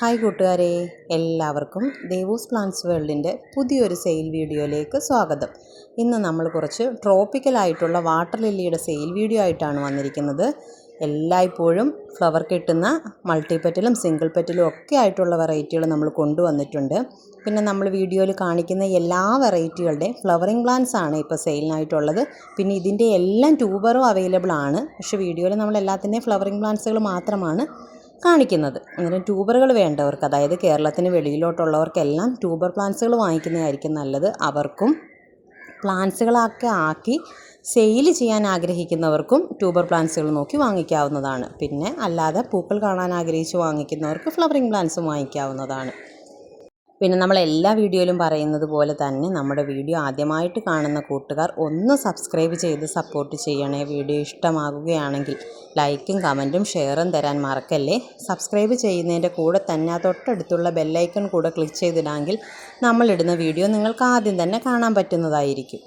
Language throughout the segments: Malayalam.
ഹായ് കൂട്ടുകാരെ എല്ലാവർക്കും ദേവൂസ് പ്ലാന്റ്സ് വേൾഡിന്റെ പുതിയൊരു സെയിൽ വീഡിയോയിലേക്ക് സ്വാഗതം. ഇന്ന് നമ്മൾ കുറച്ച് ട്രോപ്പിക്കലായിട്ടുള്ള വാട്ടർ ലില്ലിയുടെ സെയിൽ വീഡിയോ ആയിട്ടാണ് വന്നിരിക്കുന്നത്. എല്ലായ്പ്പോഴും ഫ്ലവർ കിട്ടുന്ന മൾട്ടിപ്പറ്റിലും സിംഗിൾ പെറ്റിലും ഒക്കെ ആയിട്ടുള്ള വെറൈറ്റികൾ നമ്മൾ കൊണ്ടുവന്നിട്ടുണ്ട്. പിന്നെ നമ്മൾ വീഡിയോയിൽ കാണിക്കുന്ന എല്ലാ വെറൈറ്റികളുടെയും ഫ്ലവറിങ് പ്ലാന്റ്സ് ആണ് ഇപ്പോൾ സെയിലിനായിട്ടുള്ളത്. പിന്നെ ഇതിന്റെ എല്ലാം ട്യൂബറും അവൈലബിൾ ആണ്. പക്ഷേ വീഡിയോയിൽ നമ്മൾ എല്ലാത്തിന്റെയും ഫ്ലവറിങ് പ്ലാന്റ്സുകൾ മാത്രമാണ് കാണിക്കുന്നത്. അങ്ങനെ ട്യൂബറുകൾ വേണ്ടവർക്ക് അതായത് കേരളത്തിന് വെളിയിലോട്ടുള്ളവർക്കെല്ലാം ട്യൂബർ പ്ലാന്റ്സുകൾ വാങ്ങിക്കുന്നതായിരിക്കും നല്ലത്. അവർക്കും പ്ലാന്റ്സുകളൊക്കെ ആക്കി സെയിൽ ചെയ്യാൻ ആഗ്രഹിക്കുന്നവർക്കും ട്യൂബർ പ്ലാന്റ്സുകൾ നോക്കി വാങ്ങിക്കാവുന്നതാണ്. പിന്നെ അല്ലാതെ പൂക്കൾ കാണാൻ ആഗ്രഹിച്ച് വാങ്ങിക്കുന്നവർക്ക് ഫ്ലവറിങ് പ്ലാന്റ്സും വാങ്ങിക്കാവുന്നതാണ്. പിന്നെ നമ്മൾ എല്ലാ വീഡിയോയിലും പറയുന്നത് പോലെ തന്നെ നമ്മുടെ വീഡിയോ ആദ്യമായിട്ട് കാണുന്ന കൂട്ടുകാർ ഒന്ന് സബ്സ്ക്രൈബ് ചെയ്ത് സപ്പോർട്ട് ചെയ്യണേ. വീഡിയോ ഇഷ്ടമാകുകയാണെങ്കിൽ ലൈക്കും കമന്റും ഷെയറും തരാൻ മറക്കല്ലേ? സബ്സ്ക്രൈബ് ചെയ്യുന്നതിന്റെ കൂടെ തന്നെ ആ തൊട്ടടുത്തുള്ള ബെല്ലൈക്കൺ കൂടെ ക്ലിക്ക് ചെയ്തിടാമെങ്കിൽ നമ്മളിടുന്ന വീഡിയോ നിങ്ങൾക്ക് ആദ്യം തന്നെ കാണാൻ പറ്റുന്നതായിരിക്കും.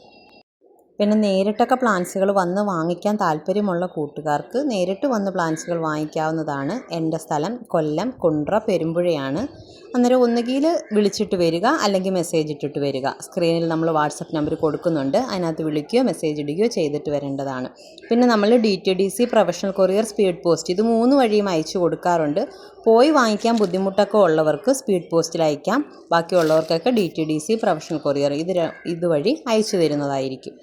പിന്നെ നേരിട്ടൊക്കെ പ്ലാന്റ്സുകൾ വന്ന് വാങ്ങിക്കാൻ താല്പര്യമുള്ള കൂട്ടുകാർക്ക് നേരിട്ട് വന്ന് പ്ലാന്റ്സുകൾ വാങ്ങിക്കാവുന്നതാണ്. എന്റെ സ്ഥലം കൊല്ലം കുണ്ട്ര പെരുമ്പുഴയാണ്. അന്നേരം ഒന്നുകിൽ വിളിച്ചിട്ട് വരിക അല്ലെങ്കിൽ മെസ്സേജ് ഇട്ടിട്ട് വരിക. സ്ക്രീനിൽ നമ്മൾ വാട്സപ്പ് നമ്പർ കൊടുക്കുന്നുണ്ട്. അതിനകത്ത് വിളിക്കുകയോ മെസ്സേജ് ഇടുകയോ ചെയ്തിട്ട് വരേണ്ടതാണ്. പിന്നെ നമ്മൾ D T D C professional courier speed post ഇത് മൂന്ന് വഴിയും അയച്ചു കൊടുക്കാറുണ്ട്. പോയി വാങ്ങിക്കാൻ ബുദ്ധിമുട്ടൊക്കെ ഉള്ളവർക്ക് സ്പീഡ് പോസ്റ്റിൽ അയക്കാം. ബാക്കിയുള്ളവർക്കൊക്കെ D T D C professional courier ഇത് ഇതുവഴി അയച്ചു തരുന്നതായിരിക്കും.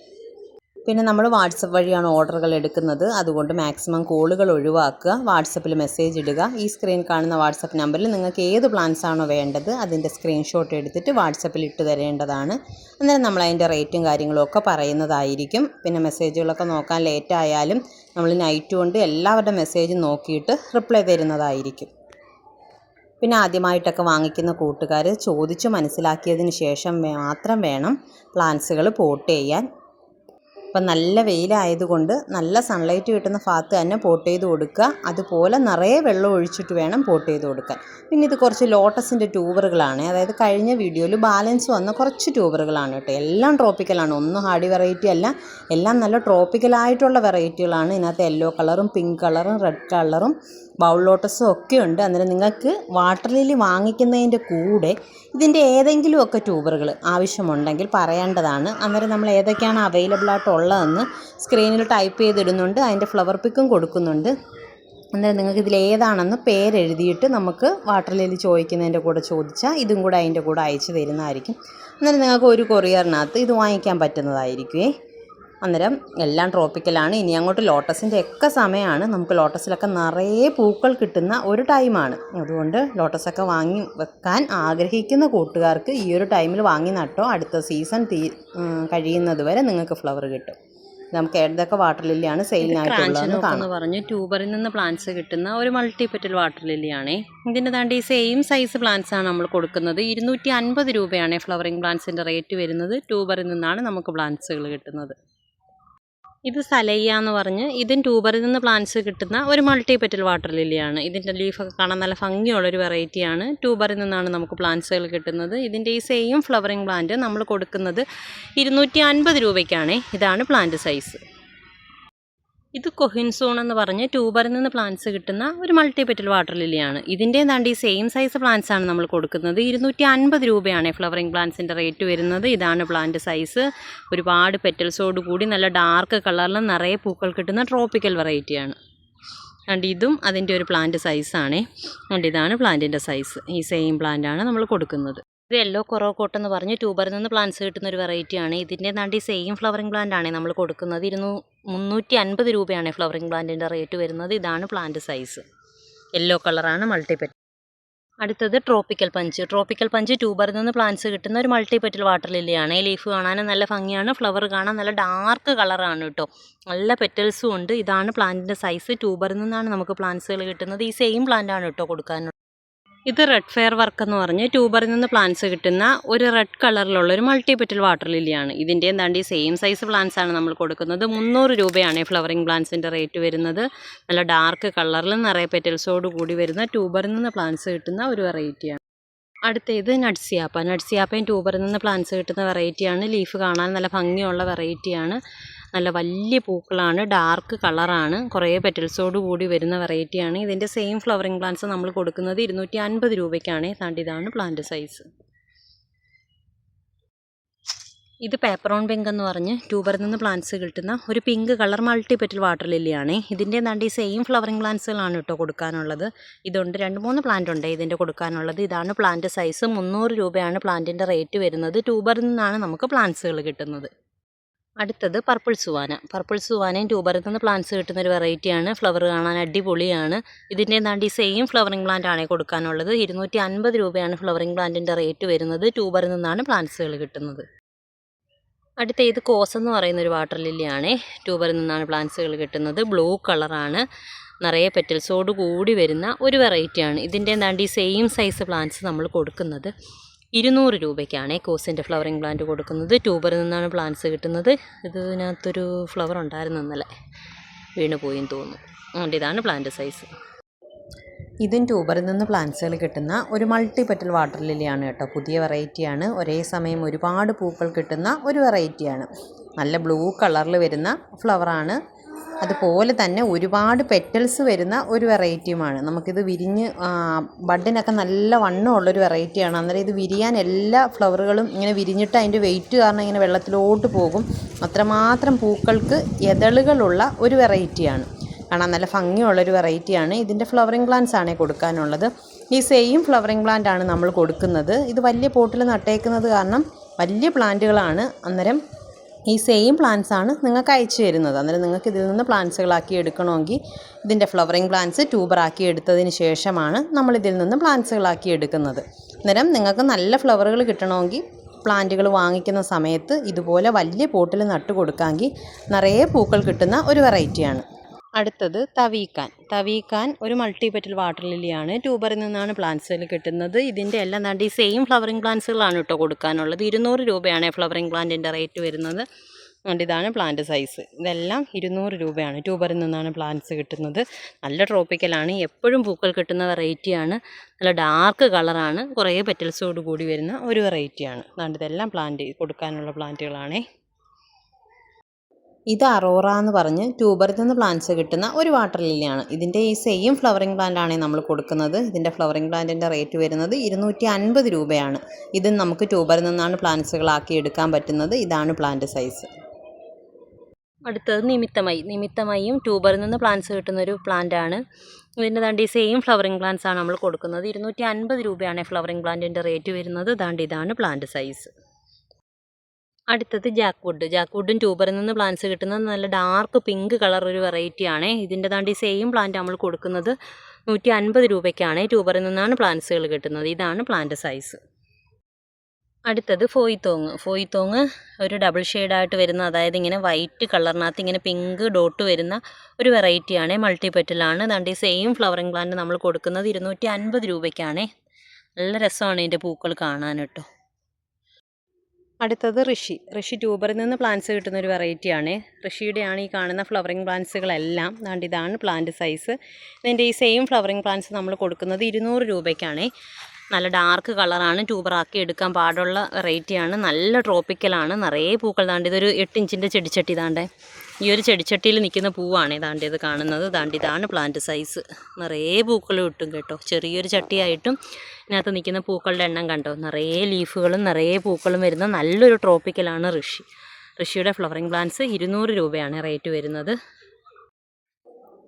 പിന്നെ നമ്മൾ വാട്സപ്പ് വഴിയാണ് ഓർഡറുകൾ എടുക്കുന്നത്. അതുകൊണ്ട് മാക്സിമം കോളുകൾ ഒഴിവാക്കുക വാട്സപ്പിൽ മെസ്സേജ് ഇടുക. ഈ സ്ക്രീൻ കാണുന്ന വാട്സപ്പ് നമ്പറിൽ നിങ്ങൾക്ക് ഏത് പ്ലാൻസ് ആണോ വേണ്ടത് അതിന്റെ സ്ക്രീൻഷോട്ട് എടുത്തിട്ട് വാട്സപ്പിൽ ഇട്ട് തരേണ്ടതാണ്. അന്നേരം നമ്മൾ അതിന്റെ റേറ്റും കാര്യങ്ങളും ഒക്കെ പറയുന്നതായിരിക്കും. പിന്നെ മെസ്സേജുകളൊക്കെ നോക്കാൻ ലേറ്റ് ആയാലും നമ്മൾ നൈറ്റ് കൊണ്ട് എല്ലാവരുടെ മെസ്സേജും നോക്കിയിട്ട് റിപ്ലൈ തരുന്നതായിരിക്കും. പിന്നെ ആദ്യമായിട്ടൊക്കെ വാങ്ങിക്കുന്ന കൂട്ടുകാർ ചോദിച്ചു മനസ്സിലാക്കിയതിന് ശേഷം മാത്രം വേണം പ്ലാൻസുകൾ പോട്ട് ചെയ്യാൻ. ഇപ്പം നല്ല വെയിലായതുകൊണ്ട് നല്ല സൺലൈറ്റ് കിട്ടുന്ന ഭാഗത്ത് തന്നെ പോട്ട് ചെയ്ത് കൊടുക്കുക. അതുപോലെ നിറയെ വെള്ളം ഒഴിച്ചിട്ട് വേണം പോട്ട് ചെയ്ത് കൊടുക്കാൻ. പിന്നെ ഇത് കുറച്ച് ലോട്ടസിന്റെ ട്യൂബറുകളാണ്. അതായത് കഴിഞ്ഞ വീഡിയോയിൽ ബാലൻസ് വന്ന കുറച്ച് ട്യൂബറുകളാണ് കേട്ടോ. എല്ലാം ട്രോപ്പിക്കലാണ്. ഒന്നും ഹാഡി വെറൈറ്റി അല്ല. എല്ലാം നല്ല ട്രോപ്പിക്കലായിട്ടുള്ള വെറൈറ്റികളാണ്. ഇതിനകത്ത് യെല്ലോ കളറും പിങ്ക് കളറും റെഡ് കളറും ബൗൾ ലോട്ടസും ഒക്കെ ഉണ്ട്. അന്നേരം നിങ്ങൾക്ക് വാട്ടർ ലില്ലി വാങ്ങിക്കുന്നതിന്റെ കൂടെ ഇതിന്റെ ഏതെങ്കിലുമൊക്കെ ട്യൂബറുകൾ ആവശ്യമുണ്ടെങ്കിൽ പറയേണ്ടതാണ്. അന്നേരം നമ്മൾ ഏതൊക്കെയാണ് അവൈലബിൾ ആയിട്ടുള്ളതെന്ന് സ്ക്രീനിൽ ടൈപ്പ് ചെയ്തിടുന്നുണ്ട്. അതിന്റെ ഫ്ലവർ പിക്കും കൊടുക്കുന്നുണ്ട്. അന്നേരം നിങ്ങൾക്ക് ഇതിൽ ഏതാണെന്ന് പേരെഴുതിയിട്ട് നമുക്ക് വാട്ടർ ലില്ലി ചോദിക്കുന്നതിന്റെ കൂടെ ചോദിച്ചാൽ ഇതും കൂടെ അതിന്റെ കൂടെ അയച്ചു തരുന്നതായിരിക്കും. അന്നേരം നിങ്ങൾക്ക് ഒരു കൊറിയറിനകത്ത് ഇത് വാങ്ങിക്കാൻ പറ്റുന്നതായിരിക്കുമേ അന്നേരം എല്ലാം ട്രോപ്പിക്കലാണ്. ഇനി അങ്ങോട്ട് ലോട്ടസിന്റെ ഒക്കെ സമയമാണ് നമുക്ക് ലോട്ടസിലൊക്കെ നിറയെ പൂക്കൾ കിട്ടുന്ന ഒരു ടൈമാണ്. അതുകൊണ്ട് ലോട്ടസൊക്കെ വാങ്ങി വെക്കാൻ ആഗ്രഹിക്കുന്ന കൂട്ടുകാർക്ക് ഈ ഒരു ടൈമിൽ വാങ്ങി നട്ടോ. അടുത്ത സീസൺ തീ കഴിയുന്നത് വരെ നിങ്ങൾക്ക് ഫ്ലവർ കിട്ടും. നമുക്ക് ഏതൊക്കെ വാട്ടർ ലില്ലിയാണ് സെയിലിനായിട്ടുള്ളതെന്ന് പറഞ്ഞു ട്യൂബറിൽ നിന്ന് പ്ലാന്റ്സ് കിട്ടുന്ന ഒരു മൾട്ടി പെറ്റൽ വാട്ടർ ലില്ലിയാണേ. ഇതിന്റെ ഈ സെയിം സൈസ് പ്ലാന്റ്സ് ആണ് നമ്മൾ കൊടുക്കുന്നത്. ഇരുന്നൂറ്റി അൻപത് രൂപയാണ് ഫ്ലവറിങ് പ്ലാന്റ്സിന്റെ റേറ്റ് വരുന്നത്. ട്യൂബറിൽ നിന്നാണ് നമുക്ക് പ്ലാന്റ്സുകൾ കിട്ടുന്നത്. ഇത് സലയ്യ എന്ന് പറഞ്ഞ് ഇതും ട്യൂബറിൽ നിന്ന് പ്ലാന്റ്സ് കിട്ടുന്ന ഒരു മൾട്ടി പെറ്റൽ വാട്ടർ ലില്ലിയാണ് ഇതിന്റെ ലീഫൊക്കെ കാണാൻ നല്ല ഭംഗിയുള്ളൊരു വെറൈറ്റിയാണ് ട്യൂബറിൽ നിന്നാണ് നമുക്ക് പ്ലാന്റ്സുകൾ കിട്ടുന്നത്. ഇതിന്റെ ഈ സെയിം ഫ്ലവറിങ് പ്ലാന്റ് നമ്മൾ കൊടുക്കുന്നത് ഇരുന്നൂറ്റി അൻപത് രൂപയ്ക്കാണ്. ഇതാണ് പ്ലാന്റ് സൈസ് ഇത് കൊഹിൻസൂൺ എന്ന് പറഞ്ഞ് ട്യൂബറിൽ നിന്ന് പ്ലാന്റ്സ് കിട്ടുന്ന ഒരു മൾട്ടി പെറ്റൽ വാട്ടർ ലില്ലിയാണ് ഇതിന്റെ താണ്ട് ഈ സെയിം സൈസ് പ്ലാന്റ്സ് ആണ് നമ്മൾ കൊടുക്കുന്നത്. ഇരുന്നൂറ്റി അൻപത് രൂപയാണ് ഫ്ലവറിംഗ് പ്ലാന്റ്സിന്റെ റേറ്റ് വരുന്നത്. ഇതാണ് പ്ലാന്റ് സൈസ് ഒരുപാട് പെറ്റൽസോട് കൂടി നല്ല ഡാർക്ക് കളറിൽ നിറയെ പൂക്കൾ കിട്ടുന്ന ട്രോപ്പിക്കൽ വെറൈറ്റിയാണ് അതുകൊണ്ട് ഇതും അതിന്റെ ഒരു പ്ലാന്റ് സൈസാണേ അതുകൊണ്ട് ഇതാണ് പ്ലാന്റിന്റെ സൈസ് ഈ സെയിം പ്ലാന്റാണ് നമ്മൾ കൊടുക്കുന്നത്. ഇത് യെല്ലോ കൊറോക്കോട്ട് എന്ന് പറഞ്ഞ് ട്യൂബറിൽ നിന്ന് പ്ലാന്റ്സ് കിട്ടുന്ന ഒരു വെറൈറ്റിയാണ് ഇതിന്റെ നാണ്ടി സെയിം ഫ്ലവറിംഗ് പ്ലാന്റ് ആണ് നമ്മൾ കൊടുക്കുന്നത്. ഇരുന്നൂ മുന്നൂറ്റി അൻപത് രൂപയാണ് ഫ്ലവറിംഗ് പ്ലാന്റിന്റെ റേറ്റ് വരുന്നത്. ഇതാണ് പ്ലാന്റ് സൈസ് യെല്ലോ കളറാണ് മൾട്ടിപെറ്റ് അടുത്തത് ട്രോപ്പിക്കൽ പഞ്ച് ട്രോപ്പിക്കൽ പഞ്ച് ട്യൂബറിൽ നിന്ന് പ്ലാന്റ്സ് കിട്ടുന്ന ഒരു മൾട്ടിപെറ്റൽ വാട്ടർ ലില്ലിയാണ് ഈ ലീഫ് കാണാനും നല്ല ഭംഗിയാണ്. ഫ്ലവർ കാണാൻ നല്ല ഡാർക്ക് കളറാണ് കേട്ടോ നല്ല പെറ്റൽസും ഉണ്ട്. ഇതാണ് പ്ലാന്റിന്റെ സൈസ് ട്യൂബറിൽ നിന്നാണ് നമുക്ക് പ്ലാന്റ്സുകൾ കിട്ടുന്നത്. ഈ സെയിം പ്ലാന്റ് ആണ് കേട്ടോ കൊടുക്കാനുള്ളത് ഇത് റെഡ് ഫെയർ വർക്ക് എന്ന് പറഞ്ഞ് ട്യൂബറിൽ നിന്ന് പ്ലാന്റ്സ് കിട്ടുന്ന ഒരു റെഡ് കളറിലുള്ള ഒരു മൾട്ടി പെറ്റൽ വാട്ടർ ലില്ലിയാണ് ഇതിന്റെ എന്താണ്ട് ഈ സെയിം സൈസ് പ്ലാന്റ്സ് ആണ് നമ്മൾ കൊടുക്കുന്നത്. മുന്നൂറ് രൂപയാണ് ഫ്ലവറിംഗ് പ്ലാന്റ്സിന്റെ റേറ്റ് വരുന്നത്. നല്ല ഡാർക്ക് കളറിൽ നിറയെ പെറ്റൽസോട് കൂടി വരുന്ന ട്യൂബറിൽ നിന്ന് പ്ലാന്റ്സ് കിട്ടുന്ന ഒരു വെറൈറ്റിയാണ് അടുത്തേത് നട്സിയാപ്പ. നട്സിയാപ്പയും ട്യൂബറിൽ നിന്ന് പ്ലാന്റ്സ് കിട്ടുന്ന വെറൈറ്റിയാണ് ലീഫ് കാണാൻ നല്ല ഭംഗിയുള്ള വെറൈറ്റിയാണ് നല്ല വലിയ പൂക്കളാണ് ഡാർക്ക് കളറാണ് കുറേ പെറ്റൽസോട് കൂടി വരുന്ന വെറൈറ്റിയാണ് ഇതിന്റെ സെയിം ഫ്ലവറിങ് പ്ലാന്റ്സ് നമ്മൾ കൊടുക്കുന്നത് ഇരുന്നൂറ്റി അൻപത് രൂപയ്ക്കാണ് താണ്ടിതാണ് പ്ലാന്റ് സൈസ് ഇത് പേപ്പറോൺ പിങ്ക് എന്ന് പറഞ്ഞ് ട്യൂബറിൽ നിന്ന് പ്ലാന്റ്സ് കിട്ടുന്ന ഒരു pink colour multi petal water ലില്ലിയാണ് ഇതിന്റെ ഏതാണ്ട് ഈ സെയിം ഫ്ലവറിങ് പ്ലാന്റ്സുകളാണ് കേട്ടോ കൊടുക്കാനുള്ളത്. ഇതുണ്ട് രണ്ട് മൂന്ന് പ്ലാന്റ് ഉണ്ട് ഇതിന്റെ കൊടുക്കാനുള്ളത്. ഇതാണ് പ്ലാന്റ് സൈസ് മുന്നൂറ് രൂപയാണ് പ്ലാന്റിന്റെ റേറ്റ് വരുന്നത്. ട്യൂബറിൽ നിന്നാണ് നമുക്ക് പ്ലാന്റ്സുകൾ കിട്ടുന്നത്. അടുത്തത് പർപ്പിൾ സുവാന. പർപ്പിൾ സുവാനയും ട്യൂബറിൽ നിന്ന് പ്ലാന്റ്സ് കിട്ടുന്ന ഒരു വെറൈറ്റിയാണ് ഫ്ലവർ കാണാൻ അടിപൊളിയാണ്. ഇതിന്റെ എന്താണ്ട് ഈ സെയിം ഫ്ലവറിംഗ് പ്ലാന്റ് ആണ് കൊടുക്കാനുള്ളത്. ഇരുന്നൂറ്റി അൻപത് രൂപയാണ് ഫ്ലവറിംഗ് പ്ലാന്റിന്റെ റേറ്റ് വരുന്നത്. ട്യൂബറിൽ നിന്നാണ് പ്ലാന്റ്സുകൾ കിട്ടുന്നത്. അടുത്ത ഇത് കോസ് എന്ന് പറയുന്ന ഒരു വാട്ടർ ലില്ലിയാണ് ട്യൂബറിൽ നിന്നാണ് പ്ലാന്റ്സുകൾ കിട്ടുന്നത്. ബ്ലൂ കളറാണ് നിറയെ പെറ്റൽസോട് കൂടി വരുന്ന ഒരു വെറൈറ്റിയാണ് ഇതിന്റെ എന്താണ്ട് ഈ സെയിം സൈസ് പ്ലാന്റ്സ് നമ്മൾ കൊടുക്കുന്നത്. ഇരുന്നൂറ് രൂപയ്ക്കാണ് കോസിന്റെ ഫ്ലവറിങ് പ്ലാന്റ് കൊടുക്കുന്നത്. ട്യൂബറിൽ നിന്നാണ് പ്ലാന്റ്സ് കിട്ടുന്നത്. ഇതിനകത്തൊരു ഫ്ലവർ ഉണ്ടായിരുന്നു ഇന്നലെ. വീണ് പോയി തോന്നുന്നു. അതുകൊണ്ട് ഇതാണ് പ്ലാന്റ് സൈസ് ഇതും ട്യൂബറിൽ നിന്ന് പ്ലാന്റ്സുകൾ കിട്ടുന്ന ഒരു മൾട്ടി പെറ്റൽ വാട്ടർ ലില്ലിയാണ് കേട്ടോ. പുതിയ വെറൈറ്റിയാണ് ഒരേ സമയം ഒരുപാട് പൂക്കൾ കിട്ടുന്ന ഒരു വെറൈറ്റിയാണ് നല്ല ബ്ലൂ കളറിൽ വരുന്ന ഫ്ലവറാണ് അതുപോലെ തന്നെ ഒരുപാട് പെറ്റൽസ് വരുന്ന ഒരു വെറൈറ്റിയുമാണ്. നമുക്കിത് വിരിഞ്ഞ് ബഡിനൊക്കെ നല്ല വണ്ണമുള്ളൊരു വെറൈറ്റിയാണ്. അന്നേരം ഇത് വിരിയാൻ എല്ലാ ഫ്ലവറുകളും ഇങ്ങനെ വിരിഞ്ഞിട്ട് അതിന്റെ വെയിറ്റ് കാരണം ഇങ്ങനെ വെള്ളത്തിലോട്ട് പോകും. അത്രമാത്രം പൂക്കൾക്ക് എതളുകളുള്ള ഒരു വെറൈറ്റിയാണ്. കാണാൻ നല്ല ഭംഗിയുള്ളൊരു വെറൈറ്റിയാണ്. ഇതിന്റെ ഫ്ലവറിങ് പ്ലാന്റ്സ് ആണ് കൊടുക്കാനുള്ളത്. ഈ സെയിം ഫ്ലവറിങ് പ്ലാന്റ് ആണ് നമ്മൾ കൊടുക്കുന്നത്. ഇത് വലിയ പോട്ടിൽ നട്ടേക്കുന്നത് കാരണം വലിയ പ്ലാന്റുകളാണ്. അന്നേരം ഈ സെയിം പ്ലാന്റ്സ് ആണ് നിങ്ങൾക്ക് അയച്ചു തരുന്നത്. അന്നേരം നിങ്ങൾക്ക് ഇതിൽ നിന്ന് പ്ലാന്റ്സുകളാക്കി എടുക്കണമെങ്കിൽ ഇതിന്റെ ഫ്ലവറിങ് പ്ലാന്റ്സ് ട്യൂബറാക്കി എടുത്തതിന് ശേഷമാണ് നമ്മൾ ഇതിൽ നിന്ന് പ്ലാന്റ്സുകളാക്കി എടുക്കുന്നത്. അന്നേരം നിങ്ങൾക്ക് നല്ല ഫ്ലവറുകൾ കിട്ടണമെങ്കിൽ പ്ലാന്റുകൾ വാങ്ങിക്കുന്ന സമയത്ത് ഇതുപോലെ വലിയ പോട്ടിൽ നട്ടു കൊടുക്കാമെങ്കിൽ നിറയെ പൂക്കൾ കിട്ടുന്ന ഒരു വെറൈറ്റിയാണ് അടുത്തത് തവീക്കാൻ. തവീക്കാൻ ഒരു മൾട്ടി പെറ്റൽ വാട്ടർ ലില്ലിയാണ് ട്യൂബറിൽ നിന്നാണ് പ്ലാന്റ്സുകൾ കിട്ടുന്നത്. ഇതിന്റെ എല്ലാം ദാണ്ട് ഈ സെയിം ഫ്ലവറിംഗ് പ്ലാന്റ്സുകളാണ് കേട്ടോ കൊടുക്കാനുള്ളത്. ഇരുന്നൂറ് രൂപയാണ് ഫ്ലവറിംഗ് പ്ലാന്റിന്റെ റേറ്റ് വരുന്നത്. അതുകൊണ്ട് ഇതാണ് പ്ലാന്റ് സൈസ് ഇതെല്ലാം ഇരുന്നൂറ് രൂപയാണ് ട്യൂബറിൽ നിന്നാണ് പ്ലാന്റ്സ് കിട്ടുന്നത്. നല്ല ട്രോപ്പിക്കലാണ് എപ്പോഴും പൂക്കൾ കിട്ടുന്ന വെറൈറ്റിയാണ് നല്ല ഡാർക്ക് കളറാണ് കുറേ പെറ്റൽസോട് കൂടി വരുന്ന ഒരു വെറൈറ്റിയാണ് അതുകൊണ്ട് ഇതെല്ലാം പ്ലാന്റ് കൊടുക്കാനുള്ള പ്ലാന്റുകളാണേ ഇത് അറോറ എന്ന് പറഞ്ഞ് ട്യൂബറിൽ നിന്ന് പ്ലാന്റ്സ് കിട്ടുന്ന ഒരു വാട്ടർ ലില്ലിയാണ്. ഇതിന്റെ ഈ സെയിം ഫ്ലവറിംഗ് പ്ലാന്റ് ആണ് നമ്മൾ കൊടുക്കുന്നത്. ഇതിന്റെ ഫ്ലവറിംഗ് പ്ലാന്റിന്റെ റേറ്റ് വരുന്നത് ഇരുന്നൂറ്റി അൻപത് രൂപയാണ്. ഇത് നമുക്ക് ട്യൂബറിൽ നിന്നാണ് പ്ലാന്റ്സുകളാക്കി എടുക്കാൻ പറ്റുന്നത്. ഇതാണ് പ്ലാന്റ് സൈസ് അടുത്തത് നിമിത്തമായി നിമിത്തമായും ട്യൂബറിൽ നിന്ന് പ്ലാന്റ്സ് കിട്ടുന്ന ഒരു പ്ലാന്റ് ആണ്. ഇതിന്റെ ദാണ്ട് ഈ സെയിം ഫ്ലവറിംഗ് പ്ലാന്റ്സ് ആണ് നമ്മൾ കൊടുക്കുന്നത്. ഇരുന്നൂറ്റി അൻപത് രൂപയാണ് ഫ്ലവറിംഗ് പ്ലാന്റിന്റെ റേറ്റ് വരുന്നത്. ദാണ്ട് ഇതാണ് പ്ലാന്റ് സൈസ് അടുത്തത് ജാക്ക്വുഡ്. ജാക്ക്വുഡും ട്യൂബറിൽ നിന്ന് പ്ലാന്റ്സ് കിട്ടുന്നത് നല്ല ഡാർക്ക് പിങ്ക് കളർ ഒരു വെറൈറ്റി ആണ്. ഇതിന്റെ താണ്ടി സെയിം പ്ലാന്റ് നമ്മൾ കൊടുക്കുന്നത് നൂറ്റി അൻപത് രൂപയ്ക്കാണ്. ട്യൂബറിൽ നിന്നാണ് പ്ലാന്റ്സുകൾ കിട്ടുന്നത്. ഇതാണ് പ്ലാന്റ് സൈസ് അടുത്തത് ഫോയിത്തോങ്. ഫോയിത്തോങ് ഒരു ഡബിൾ ഷെയ്ഡായിട്ട് വരുന്ന അതായത് ഇങ്ങനെ വൈറ്റ് കളറിനകത്ത് ഇങ്ങനെ പിങ്ക് ഡോട്ട് വരുന്ന ഒരു വെറൈറ്റിയാണ് മൾട്ടിപെറ്റലാണ് ദാണ്ട് ഈ സെയിം ഫ്ലവറിങ് പ്ലാന്റ് നമ്മൾ കൊടുക്കുന്നത് ഇരുന്നൂറ്റി അൻപത് രൂപയ്ക്കാണ്. നല്ല രസമാണ് ഇതിന്റെ പൂക്കൾ കാണാൻ കേട്ടോ. അടുത്തത് ഋഷി. ഋഷി ട്യൂബറിൽ നിന്ന് പ്ലാന്റ്സ് കിട്ടുന്ന ഒരു വെറൈറ്റിയാണ് ഋഷിയുടെയാണ് ഈ കാണുന്ന ഫ്ലവറിങ് പ്ലാന്റ്സുകളെല്ലാം അതുകൊണ്ട് ഇതാണ് പ്ലാന്റ് സൈസ് ഇതിന്റെ ഈ സെയിം ഫ്ലവറിങ് പ്ലാന്റ്സ് നമ്മൾ കൊടുക്കുന്നത് ഇരുന്നൂറ് രൂപയ്ക്കാണ്. നല്ല ഡാർക്ക് കളറാണ് ട്യൂബറാക്കി എടുക്കാൻ പാടുള്ള വെറൈറ്റിയാണ് നല്ല ട്രോപ്പിക്കലാണ് നിറയെ പൂക്കൾ താണ്ട് ഇതൊരു എട്ട് ഇഞ്ചിന്റെ ചെടിച്ചട്ടി ദാണ്ടേ. ഈ ഒരു ചെടിച്ചട്ടിയിൽ നിൽക്കുന്ന പൂവാണ് ദാണ്ട് ഇത് കാണുന്നത്. ദാണ്ട് ഇതാണ് പ്ലാന്റ് സൈസ് നിറയെ പൂക്കൾ കിട്ടും കേട്ടോ. ചെറിയൊരു ചട്ടിയായിട്ടും ഇതിനകത്ത് നിൽക്കുന്ന പൂക്കളുടെ എണ്ണം കണ്ടോ? നിറയെ ലീഫുകളും നിറയെ പൂക്കളും വരുന്ന നല്ലൊരു ട്രോപ്പിക്കലാണ് ഋഷി. ഋഷിയുടെ ഫ്ലവറിങ് പ്ലാന്റ്സ് ഇരുന്നൂറ് രൂപയാണ് റേറ്റ് വരുന്നത്.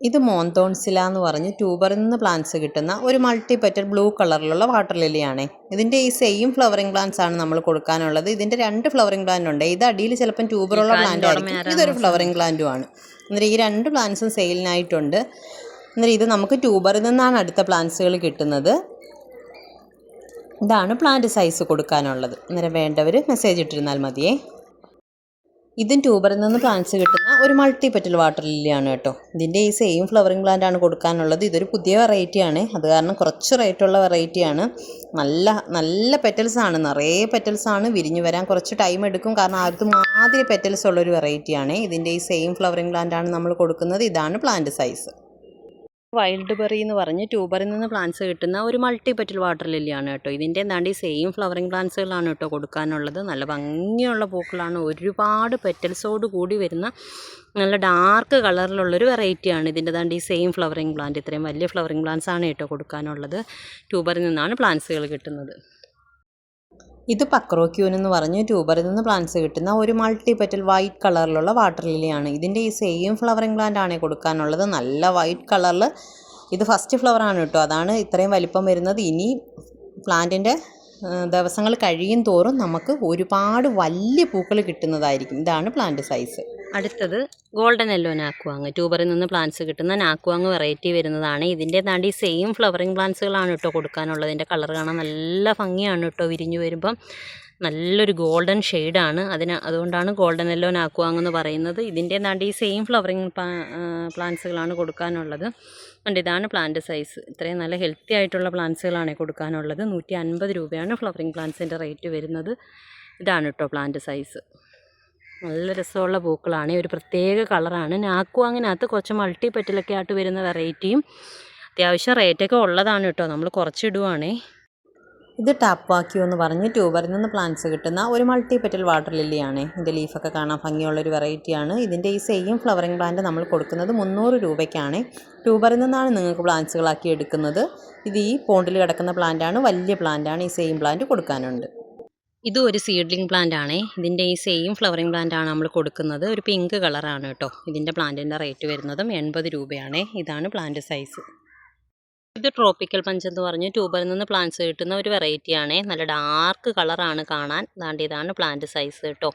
ഇത് മോന്തോൺസില എന്ന് പറഞ്ഞ് ട്യൂബറിൽ നിന്ന് പ്ലാന്റ്സ് കിട്ടുന്ന ഒരു മൾട്ടി പെറ്റൽ ബ്ലൂ കളറിലുള്ള വാട്ടർ ലില്ലിയാണ്. ഇതിന്റെ ഈ സെയിം ഫ്ലവറിംഗ് പ്ലാന്റ്സ് ആണ് നമ്മൾ കൊടുക്കാനുള്ളത്. ഇതിന്റെ രണ്ട് ഫ്ലവറിംഗ് പ്ലാന്റ് ഉണ്ട്. ഇത് അടിയിൽ ചിലപ്പം ട്യൂബറുള്ള പ്ലാന്റ് ആയിരിക്കും. ഇതൊരു ഫ്ലവറിംഗ് പ്ലാന്റും ആണ്. എന്നിട്ട് ഈ രണ്ട് പ്ലാന്റ്സും സെയിലിനായിട്ടുണ്ട് എന്നിട്ട് ഇത് നമുക്ക് ട്യൂബറിൽ നിന്നാണ് അടുത്ത പ്ലാന്റ്സുകൾ കിട്ടുന്നത്. ഇതാണ് പ്ലാന്റ് സൈസ് കൊടുക്കാനുള്ളത്. അന്നേരം വേണ്ടവർ മെസ്സേജ് ഇട്ടിരുന്നാൽ മതിയേ. ഇതും ട്യൂബറിൽ നിന്ന് പ്ലാന്റ്സ് കിട്ടുന്ന ഒരു മൾട്ടി പെറ്റൽ വാട്ടർ ലില്ലിയാണ് കേട്ടോ. ഇതിന്റെ ഈ സെയിം ഫ്ലവറിങ് പ്ലാന്റ് ആണ് കൊടുക്കാനുള്ളത്. ഇതൊരു പുതിയ വെറൈറ്റിയാണ് അത് കാരണം കുറച്ച് റേറ്റുള്ള വെറൈറ്റിയാണ് നല്ല നല്ല പെറ്റൽസ് ആണ്. നിറയെ പെറ്റൽസ് ആണ്. വിരിഞ്ഞു വരാൻ കുറച്ച് ടൈം എടുക്കും. കാരണം ആദ്യത്തെ മാതിരി പെറ്റൽസ് ഉള്ളൊരു വെറൈറ്റിയാണ് ഇതിന്റെ ഈ സെയിം ഫ്ലവറിങ് പ്ലാന്റ് ആണ് നമ്മൾ കൊടുക്കുന്നത്. ഇതാണ് പ്ലാന്റ് സൈസ് വൈൽഡ് ബെറി എന്ന് പറഞ്ഞ് ട്യൂബറിൽ നിന്ന് പ്ലാന്റ്സ് കിട്ടുന്ന ഒരു മൾട്ടി പെറ്റൽ വാട്ടർ ലില്ലിയാണ് കേട്ടോ. ഇതിന്റെ എന്താണ്ട് ഈ സെയിം ഫ്ലവറിങ് പ്ലാന്റ്സുകളാണ് കേട്ടോ കൊടുക്കാനുള്ളത്. നല്ല ഭംഗിയുള്ള പൂക്കളാണ്. ഒരുപാട് പെറ്റൽസോട് കൂടി വരുന്ന നല്ല ഡാർക്ക് കളറിലുള്ളൊരു വെറൈറ്റിയാണ് ഇതിന്റെ താണ്ട് ഈ സെയിം ഫ്ലവറിങ് പ്ലാന്റ് ഇത്രയും വലിയ ഫ്ലവറിങ് പ്ലാന്റ്സാണ് കേട്ടോ കൊടുക്കാനുള്ളത്. ട്യൂബറിൽ നിന്നാണ് പ്ലാന്റ്സുകൾ കിട്ടുന്നത്. ഇത് പക്രോക്യൂൻ എന്ന് പറഞ്ഞ് ട്യൂബറിൽ നിന്ന് പ്ലാന്റ്സ് കിട്ടുന്ന ഒരു മൾട്ടി പെറ്റൽ വൈറ്റ് കളറിലുള്ള വാട്ടർ ലില്ലിയാണ് ഇതിന്റെ ഈ സെയിം ഫ്ലവറിങ് പ്ലാന്റ് ആണ് കൊടുക്കാനുള്ളത്. നല്ല വൈറ്റ് കളറിൽ ഇത് ഫസ്റ്റ് ഫ്ലവറാണ് കേട്ടോ. അതാണ് ഇത്രയും വലിപ്പം വരുന്നത്. ഇനി പ്ലാന്റിന്റെ ദിവസങ്ങൾ കഴിയും തോറും നമുക്ക് ഒരുപാട് വലിയ പൂക്കൾ കിട്ടുന്നതായിരിക്കും. ഇതാണ് പ്ലാന്റ് സൈസ് അടുത്തത് ഗോൾഡൻ യെല്ലോ നാക്കുവാങ് ട്യൂബറിൽ നിന്ന് പ്ലാന്റ്സ് കിട്ടുന്ന നാക്കുവാങ് വെറൈറ്റി വരുന്നതാണ്. ഇതിന്റെ താണ്ടി സെയിം ഫ്ലവറിങ് പ്ലാന്റ്സുകളാണ് കേട്ടോ കൊടുക്കാനുള്ളത്. ഇതിന്റെ കളർ കാണാൻ നല്ല ഭംഗിയാണ് കേട്ടോ വിരിഞ്ഞു വരുമ്പം. നല്ലൊരു ഗോൾഡൻ ഷെയ്ഡാണ്. അതിന് അതുകൊണ്ടാണ് ഗോൾഡൻ യെല്ലോ നാക്കുവാങ് എന്ന് പറയുന്നത്. ഇതിന്റെ താണ്ടി സെയിം ഫ്ലവറിങ് പ്ലാന്റ്സുകളാണ് കൊടുക്കാനുള്ളത്. അതുകൊണ്ട് ഇതാണ് പ്ലാന്റ് സൈസ്. ഇത്രയും നല്ല ഹെൽത്തി ആയിട്ടുള്ള പ്ലാന്റ്സുകളാണ് കൊടുക്കാനുള്ളത്. നൂറ്റി അൻപത് രൂപയാണ് ഫ്ലവറിങ് പ്ലാന്റ്സിന്റെ റേറ്റ് വരുന്നത്. ഇതാണ് കേട്ടോ പ്ലാന്റ് സൈസ്. നല്ല രസമുള്ള പൂക്കളാണ്. ഒരു പ്രത്യേക കളറാണ്. നാക്കുവാങ്ങിനകത്ത് കുറച്ച് മൾട്ടി പെറ്റലൊക്കെ ആയിട്ട് വരുന്ന വെറൈറ്റിയും അത്യാവശ്യം റേറ്റൊക്കെ ഉള്ളതാണ് കേട്ടോ. നമ്മൾ കുറച്ചിടുവാണേ. ഇത് ടാപ്പ് വാക്യൂ എന്ന് പറഞ്ഞ് ട്യൂബറിൽ നിന്ന് പ്ലാന്റ്സ് കിട്ടുന്ന ഒരു മൾട്ടി പെറ്റൽ വാട്ടർ ലില്ലിയാണ്. ഇതിന്റെ ലീഫൊക്കെ കാണാൻ ഭംഗിയുള്ളൊരു വെറൈറ്റിയാണ്. ഇതിന്റെ ഈ സെയിം ഫ്ലവറിങ് പ്ലാന്റ് നമ്മൾ കൊടുക്കുന്നത് മുന്നൂറ് രൂപയ്ക്കാണ്. ട്യൂബറിൽ നിന്നാണ് നിങ്ങൾക്ക് പ്ലാന്റ്സുകളാക്കി എടുക്കുന്നത്. ഇത് ഈ പോണ്ടിൽ കിടക്കുന്ന പ്ലാന്റാണ്. വലിയ പ്ലാന്റാണ്. ഈ സെയിം പ്ലാന്റ് കൊടുക്കാനുണ്ട്. ഇതും ഒരു സീഡ്ലിംഗ് പ്ലാന്റ് ആണ്. ഇതിന്റെ ഈ സെയിം ഫ്ലവറിംഗ് പ്ലാന്റ് ആണ് നമ്മൾ കൊടുക്കുന്നത്. ഒരു പിങ്ക് കളറാണ് കേട്ടോ. ഇതിന്റെ പ്ലാന്റിന്റെ റേറ്റ് വരുന്നതും എൺപത് രൂപയാണ്. ഇതാണ് പ്ലാന്റ് സൈസ് ഇത് ട്രോപ്പിക്കൽ പഞ്ച് എന്ന് പറഞ്ഞ് ട്യൂബറിൽ നിന്ന് പ്ലാന്റ്സ് കിട്ടുന്ന ഒരു വെറൈറ്റി ആണ്. നല്ല ഡാർക്ക് കളറാണ് കാണാൻ. ദാണ്ട് ഇതാണ് പ്ലാന്റ് സൈസ് കേട്ടോ.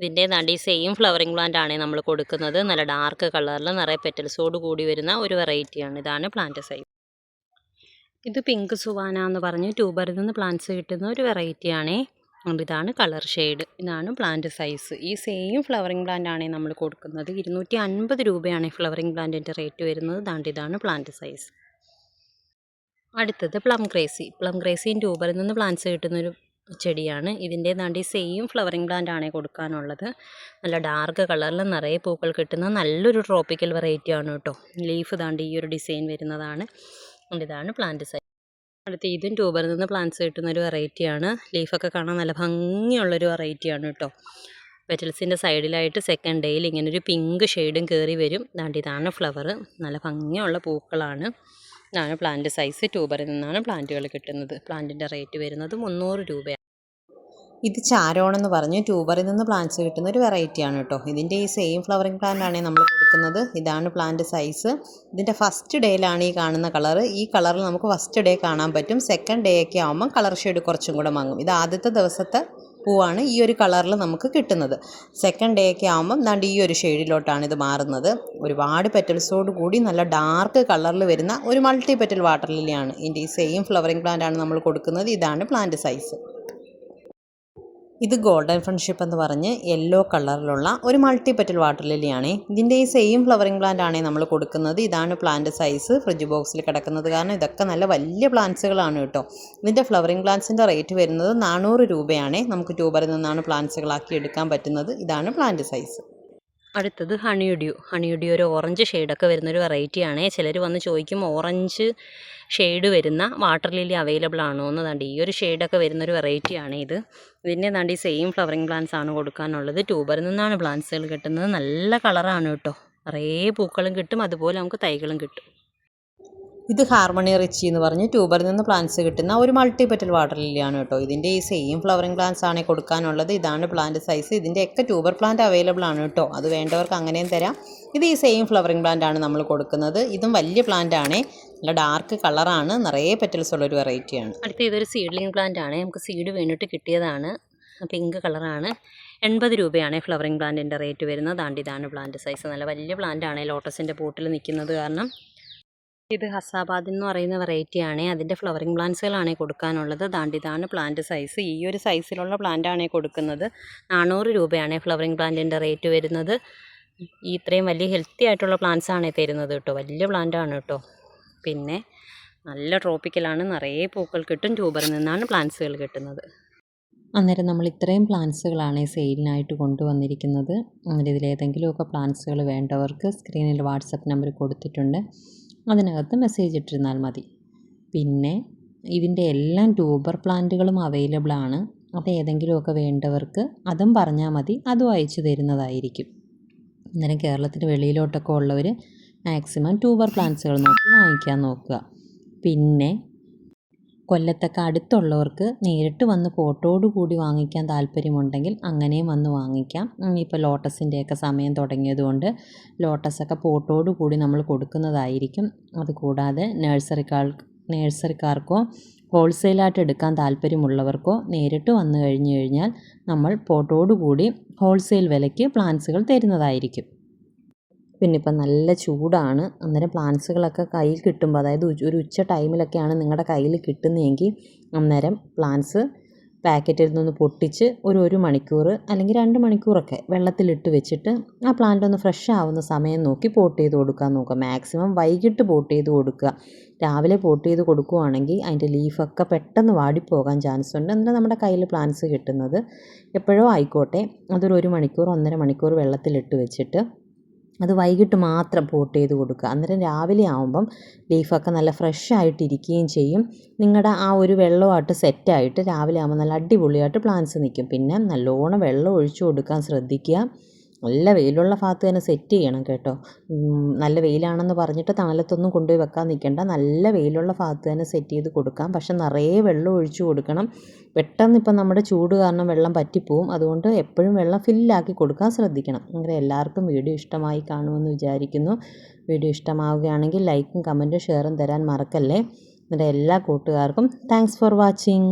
ഇതിന്റെ ദാണ്ട് ഈ സെയിം ഫ്ലവറിംഗ് പ്ലാന്റ് ആണ് നമ്മൾ കൊടുക്കുന്നത്. നല്ല ഡാർക്ക് കളറിൽ നിറയെ പെറ്റൽസോട് കൂടി വരുന്ന ഒരു വെറൈറ്റിയാണ് ഇതാണ് പ്ലാന്റ് സൈസ് ഇത് പിങ്ക് സുവാന എന്ന് പറഞ്ഞ് ട്യൂബറിൽ നിന്ന് പ്ലാന്റ്സ് കിട്ടുന്ന ഒരു വെറൈറ്റി ആണേ. അതുകൊണ്ട് ഇതാണ് കളർ ഷെയ്ഡ്. ഇതാണ് പ്ലാന്റ് സൈസ്. ഈ സെയിം ഫ്ലവറിംഗ് പ്ലാന്റ് ആണേ നമ്മൾ കൊടുക്കുന്നത്. ഇരുന്നൂറ്റി അൻപത് രൂപയാണ് ഫ്ലവറിംഗ് പ്ലാന്റിന്റെ റേറ്റ് വരുന്നത്. ദാണ്ട് ഇതാണ് പ്ലാന്റ് സൈസ് അടുത്തത് പ്ലം ക്രേസി പ്ലം ക്രേസിയും ട്യൂബറിൽ നിന്ന് പ്ലാന്റ്സ് കിട്ടുന്നൊരു ചെടിയാണ്. ഇതിന്റെ ഈ സെയിം ഫ്ലവറിംഗ് പ്ലാന്റ് ആണേ കൊടുക്കാനുള്ളത്. നല്ല ഡാർക്ക് കളറിൽ നിറയെ പൂക്കൾ കിട്ടുന്ന നല്ലൊരു ട്രോപ്പിക്കൽ വെറൈറ്റി ആണ് കേട്ടോ. ലീഫ് ദാണ്ട് ഈ ഒരു ഡിസൈൻ വരുന്നതാണ്. ഇതാണ് പ്ലാന്റ് സൈസ് അടുത്ത ഇതും ട്യൂബറിൽ നിന്ന് പ്ലാന്റ്സ് കിട്ടുന്ന ഒരു വെറൈറ്റിയാണ് ലീഫൊക്കെ കാണാൻ നല്ല ഭംഗിയുള്ളൊരു വെറൈറ്റിയാണ് കേട്ടോ പെറ്റൽസിന്റെ സൈഡിലായിട്ട് സെക്കൻഡ് ഡേയിൽ ഇങ്ങനെ ഒരു പിങ്ക് ഷെയ്ഡും കയറി വരും. ദാണ്ട് ഇതാണ് ഫ്ലവർ നല്ല ഭംഗിയുള്ള പൂക്കളാണ്. ഇതാണ് പ്ലാന്റ് സൈസ് ട്യൂബറിൽ നിന്നാണ് പ്ലാന്റുകൾ കിട്ടുന്നത്. പ്ലാന്റിന്റെ റേറ്റ് വരുന്നത് മുന്നൂറ് രൂപയാണ്. ഇത് ചാരോണെന്ന് പറഞ്ഞ്. ട്യൂബറിൽ നിന്ന് പ്ലാന്റ്സ് കിട്ടുന്ന ഒരു വെറൈറ്റിയാണ് കേട്ടോ. ഇതിന്റെ ഈ സെയിം ഫ്ലവറിംഗ് പ്ലാന്റ് നമ്മൾ കൊടുക്കുന്നത്. ഇതാണ് പ്ലാന്റ് സൈസ് ഇതിന്റെ ഫസ്റ്റ് ഡേയിലാണ് ഈ കാണുന്ന കളർ ഈ കളറിൽ നമുക്ക് ഫസ്റ്റ് ഡേ കാണാൻ പറ്റും. സെക്കൻഡ് ഡേ ഒക്കെ ആകുമ്പം കളർ ഷെയ്ഡ് കുറച്ചും കൂടെ മങ്ങും. ഇത് ആദ്യത്തെ ദിവസത്തെ പൂവാണ് ഈ ഒരു കളറിൽ നമുക്ക് കിട്ടുന്നത്. സെക്കൻഡ് ഡേ ഒക്കെ ആകുമ്പം ദാണ്ട് ഈ ഒരു ഷെയ്ഡിലോട്ടാണ് ഇത് മാറുന്നത്. ഒരുപാട് പെറ്റൽസോട് കൂടി നല്ല ഡാർക്ക് കളറിൽ വരുന്ന ഒരു മൾട്ടി പെറ്റൽ വാട്ടർ ലില്ലിയാണ് ഇതിന്റെ ഈ സെയിം ഫ്ലവറിംഗ് പ്ലാന്റ് ആണ് നമ്മൾ കൊടുക്കുന്നത്. ഇതാണ് പ്ലാന്റ് സൈസ് ഇത് ഗോൾഡൻ ഫ്രണ്ട്ഷിപ്പ് എന്ന് പറഞ്ഞ് യെല്ലോ കളറിലുള്ള ഒരു മൾട്ടി പെറ്റൽ വാട്ടർ ലില്ലിയാണ്. ഇതിന്റെ ഈ സെയിം ഫ്ലവറിംഗ് പ്ലാന്റ് ആണ് നമ്മൾ കൊടുക്കുന്നത്. ഇതാണ് പ്ലാന്റ് സൈസ് ഫ്രിഡ്ജ് ബോക്സിൽ കിടക്കുന്നത്. കാരണം ഇതൊക്കെ നല്ല വലിയ പ്ലാന്റ്സുകളാണ് കേട്ടോ. ഇതിന്റെ ഫ്ലവറിംഗ് പ്ലാന്റ്സിന്റെ റേറ്റ് വരുന്നത് നാനൂറ് രൂപയാണ്. നമുക്ക് ട്യൂബറിൽ നിന്നാണ് പ്ലാന്റ്സുകളാക്കി എടുക്കാൻ പറ്റുന്നത്. ഇതാണ് പ്ലാന്റ് സൈസ് അടുത്തത് ഹണിയുടിയു ഹണിയുടി ഒരു ഓറഞ്ച് ഷെയ്ഡൊക്കെ വരുന്നൊരു വെറൈറ്റിയാണ് ചിലർ വന്ന് ചോദിക്കും ഓറഞ്ച് ഷെയ്ഡ് വരുന്ന വാട്ടർ ലില്ലി അവൈലബിൾ ആണോ? എന്ന് താണ്ടി. ഈ ഒരു ഷെയ്ഡൊക്കെ വരുന്നൊരു വെറൈറ്റിയാണ് ഇത്. ഇതിന്റെ താണ്ടി ഈ സെയിം ഫ്ലവറിങ് പ്ലാന്റ്സ് ആണ് കൊടുക്കാനുള്ളത്. ട്യൂബറിൽ നിന്നാണ് പ്ലാന്റ്സുകൾ കിട്ടുന്നത്. നല്ല കളറാണ് കേട്ടോ. നിറയെ പൂക്കളും കിട്ടും. അതുപോലെ നമുക്ക് തൈകളും കിട്ടും. ഇത് ഹാർമണി റിച്ചി എന്ന് പറഞ്ഞ് ട്യൂബറിൽ നിന്ന് പ്ലാന്റ്സ് കിട്ടുന്ന ഒരു മൾട്ടി പെറ്റൽ വാട്ടർ ലില്ലിയാണ് കേട്ടോ. ഇതിന്റെ ഈ സെയിം ഫ്ലവറിംഗ് പ്ലാന്റ്സ് ആണ് കൊടുക്കാനുള്ളത്. ഇതാണ് പ്ലാന്റ് സൈസ് ഇതിന്റെയൊക്കെ ട്യൂബർ പ്ലാന്റ് അവൈലബിൾ ആണ് കേട്ടോ. അത് വേണ്ടവർക്ക് അങ്ങനെയും തരാം. ഇത് ഈ സെയിം ഫ്ലവറിംഗ് പ്ലാന്റ് ആണ് നമ്മൾ കൊടുക്കുന്നത്. ഇതും വലിയ പ്ലാന്റ് ആണ്. നല്ല ഡാർക്ക് കളറാണ് നിറയെ പെറ്റൽസ് ഉള്ള ഒരു വെറൈറ്റിയാണ് അടുത്ത ഇതൊരു സീഡ്ലിംഗ് പ്ലാന്റ് ആണ്. നമുക്ക് സീഡ് വീണിട്ട് കിട്ടിയതാണ്. പിങ്ക് കളറാണ് എൺപത് രൂപയാണ് ഫ്ലവറിംഗ് പ്ലാന്റിന്റെ റേറ്റ് വരുന്നത്. ആണ്ട് ഇതാണ് പ്ലാന്റ് സൈസ് നല്ല വലിയ പ്ലാന്റ് ആണ്. ലോട്ടസിന്റെ പൂട്ടിൽ നിൽക്കുന്നത് കാരണം. ഇത് ഹസാബാദ് എന്ന് പറയുന്ന വെറൈറ്റി ആണ്. അതിന്റെ ഫ്ലവറിങ് പ്ലാന്റ്സുകളാണ് കൊടുക്കാനുള്ളത്. ദാണ്ടിതാണ് പ്ലാന്റ് സൈസ് ഈ ഒരു സൈസിലുള്ള പ്ലാന്റ് ആണേ കൊടുക്കുന്നത്. നാനൂറ് രൂപയാണ് ഫ്ലവറിങ് പ്ലാന്റിന്റെ റേറ്റ് വരുന്നത്. ഈ ഇത്രയും വലിയ ഹെൽത്തി ആയിട്ടുള്ള പ്ലാന്റ്സ് ആണ് തരുന്നത് കേട്ടോ. വലിയ പ്ലാന്റ് ആണ് കേട്ടോ. പിന്നെ നല്ല ട്രോപ്പിക്കലാണ് നിറയെ പൂക്കൾ കിട്ടും. ട്യൂബറിൽ നിന്നാണ് പ്ലാന്റ്സുകൾ കിട്ടുന്നത്. അന്നേരം നമ്മൾ ഇത്രയും പ്ലാന്റ്സുകളാണ് സെയിലിനായിട്ട് കൊണ്ടുവന്നിരിക്കുന്നത്. അന്നേരം ഇതിലേതെങ്കിലുമൊക്കെ പ്ലാന്റ്സുകൾ വേണ്ടവർക്ക് സ്ക്രീനിൽ വാട്സപ്പ് നമ്പർ കൊടുത്തിട്ടുണ്ട്. അതിനകത്ത് മെസ്സേജ് ഇട്ടിരുന്നാൽ മതി. പിന്നെ ഇതിന്റെ എല്ലാം ട്യൂബർ പ്ലാന്റുകളും അവൈലബിൾ ആണ്. അപ്പോൾ ഏതെങ്കിലുമൊക്കെ വേണ്ടവർക്ക് അതും പറഞ്ഞാൽ മതി. അതും അയച്ചു തരുന്നതായിരിക്കും. അന്നേരം കേരളത്തിന് വെളിയിലോട്ടൊക്കെ ഉള്ളവർ മാക്സിമം ട്യൂബർ പ്ലാന്റ്സുകൾ നോക്കി വാങ്ങിക്കാൻ നോക്കുക. പിന്നെ കൊല്ലത്തൊക്കെ അടുത്തുള്ളവർക്ക് നേരിട്ട് വന്ന് ഫോട്ടോയോട് കൂടി വാങ്ങിക്കാൻ താല്പര്യമുണ്ടെങ്കിൽ അങ്ങനെയും വന്ന് വാങ്ങിക്കാം. ഇപ്പോൾ ലോട്ടസിന്റെയൊക്കെ സമയം തുടങ്ങിയതുകൊണ്ട് ലോട്ടസൊക്കെ ഫോട്ടോയോട് കൂടി നമ്മൾ കൊടുക്കുന്നതായിരിക്കും. അതുകൂടാതെ നഴ്സറിക്കാർ നഴ്സറിക്കാർക്കോ ഹോൾസെയിലായിട്ട് എടുക്കാൻ താല്പര്യമുള്ളവർക്കോ നേരിട്ട് വന്നു കഴിഞ്ഞു കഴിഞ്ഞാൽ നമ്മൾ ഫോട്ടോയോട് കൂടി ഹോൾസെയിൽ വിലയ്ക്ക് പ്ലാന്റ്സുകൾ തരുന്നതായിരിക്കും. പിന്നെ ഇപ്പം നല്ല ചൂടാണ്. അന്നേരം പ്ലാന്റ്സുകളൊക്കെ കയ്യിൽ കിട്ടുമ്പോൾ അതായത് ഒരു ഉച്ച ടൈമിലൊക്കെയാണ് നിങ്ങളുടെ കയ്യിൽ കിട്ടുന്നതെങ്കിൽ അന്നേരം പ്ലാന്റ്സ് പാക്കറ്റിൽ നിന്ന് പൊട്ടിച്ച് ഒരു ഒരു മണിക്കൂർ അല്ലെങ്കിൽ രണ്ട് മണിക്കൂറൊക്കെ വെള്ളത്തിലിട്ട് വെച്ചിട്ട് ആ പ്ലാന്റ് ഒന്ന് ഫ്രഷ് ആവുന്ന സമയം നോക്കി പോട്ട് ചെയ്ത് കൊടുക്കാൻ നോക്കുക. മാക്സിമം വൈകിട്ട് പോട്ട് ചെയ്ത് കൊടുക്കുക. രാവിലെ പോട്ട് ചെയ്ത് കൊടുക്കുകയാണെങ്കിൽ അതിന്റെ ലീഫൊക്കെ പെട്ടെന്ന് വാടിപ്പോകാൻ ചാൻസ് ഉണ്ട് എന്നിട്ട് നമ്മുടെ കയ്യിൽ പ്ലാന്റ്സ് കിട്ടുന്നത് എപ്പോഴോ ആയിക്കോട്ടെ. അതൊരു ഒരു മണിക്കൂർ ഒന്നര മണിക്കൂർ വെള്ളത്തിലിട്ട് വെച്ചിട്ട് അത് വൈകിട്ട് മാത്രം പോട്ട് ചെയ്ത് കൊടുക്കുക. അന്നേരം രാവിലെ ആവുമ്പം ലീഫൊക്കെ നല്ല ഫ്രഷ് ആയിട്ടിരിക്കുകയും ചെയ്യും. നിങ്ങളുടെ ആ ഒരു വെള്ളമായിട്ട് സെറ്റായിട്ട് രാവിലെ ആകുമ്പോൾ നല്ല അടിപൊളിയായിട്ട് പ്ലാന്റ്സ് നിൽക്കും. പിന്നെ നല്ലോണം വെള്ളം ഒഴിച്ചു കൊടുക്കാൻ ശ്രദ്ധിക്കുക. നല്ല വെയിലുള്ള ഭാഗത്ത് തന്നെ സെറ്റ് ചെയ്യണം കേട്ടോ. നല്ല വെയിലാണെന്ന് പറഞ്ഞിട്ട് തണലത്തൊന്നും കൊണ്ടുപോയി വെക്കാൻ നിൽക്കേണ്ട നല്ല വെയിലുള്ള ഭാഗത്ത് തന്നെ സെറ്റ് ചെയ്ത് കൊടുക്കാം. പക്ഷെ നിറയെ വെള്ളം ഒഴിച്ചു കൊടുക്കണം. പെട്ടെന്ന് ഇപ്പം നമ്മുടെ ചൂട് കാരണം വെള്ളം പറ്റിപ്പോവും. അതുകൊണ്ട് എപ്പോഴും വെള്ളം ഫില്ലാക്കി കൊടുക്കാൻ ശ്രദ്ധിക്കണം. അങ്ങനെ എല്ലാവർക്കും വീഡിയോ ഇഷ്ടമായി കാണുമെന്ന് വിചാരിക്കുന്നു. വീഡിയോ ഇഷ്ടമാവുകയാണെങ്കിൽ ലൈക്കും കമന്റും ഷെയറും തരാൻ മറക്കല്ലേ. എന്റെ എല്ലാ കൂട്ടുകാർക്കും താങ്ക്സ് ഫോർ വാച്ചിങ്